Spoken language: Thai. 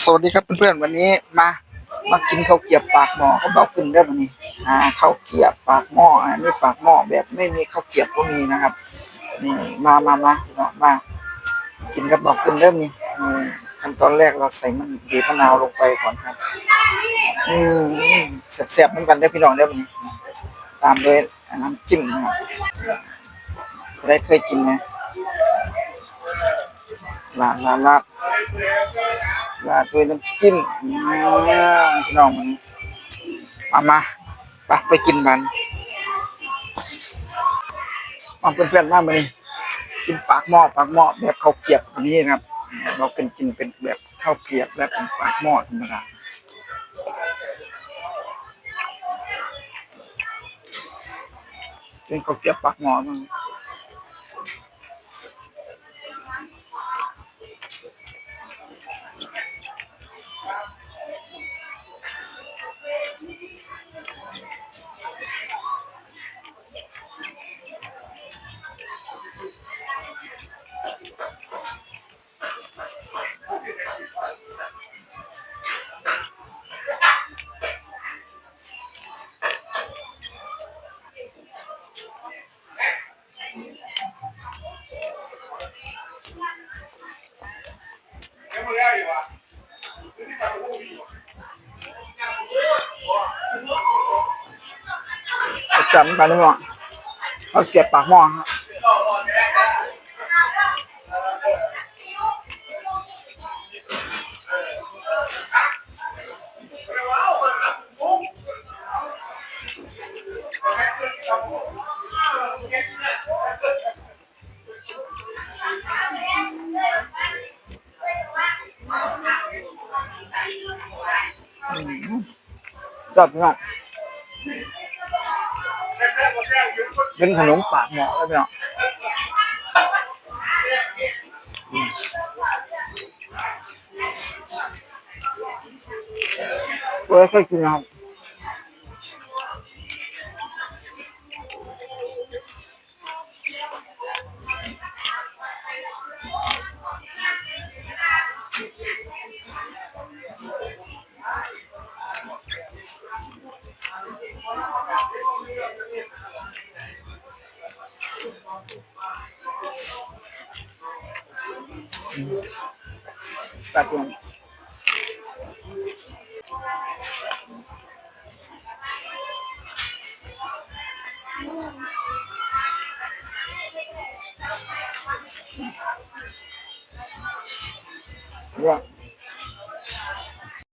สวัสดีครับเพื่อนๆวันนี้มามากินข้าวเกียบปากหม้อเขาบอกขึ้นได้วันนี้อ่าข้าวเกียบปากหม้ออันนี้ปากหม้อแบบไม่มีข้าวเกียบก็มีนะครับนี่มามามาพี่น้องมากินกับบอกขึ้นเริ่มนี่ขั้นตอนแรกเราใส่มันบีบมะนาวลงไปก่อนครับอืมแซ่บๆเหมือนกันได้พี่น้องได้วันนี้ ตามด้วยน้ำจิ้มนะครับได้เคยกินไหมลาดลาดลาด ราดด้วยน้ำจิ้มพี่น้องมันมามาไปไปกินมันมาเพื่อนๆมามานี่กินปากหม้อปากหม้อแบบข้าวเกรียบแบบนี้นะครับ เราเป็นกินเป็นแบบข้าวเกรียบแบบเป็นปากหม้อธรรมดาเป็นข้าวเกรียบปากหม้อมั้ง จำกันนี่หมดข้าเกรียบปากหม้อครับจัดเนาะ เป็นขนมปากหมอแล้วเนาะอืมเว้ยเคยกินครับ Satu. Right.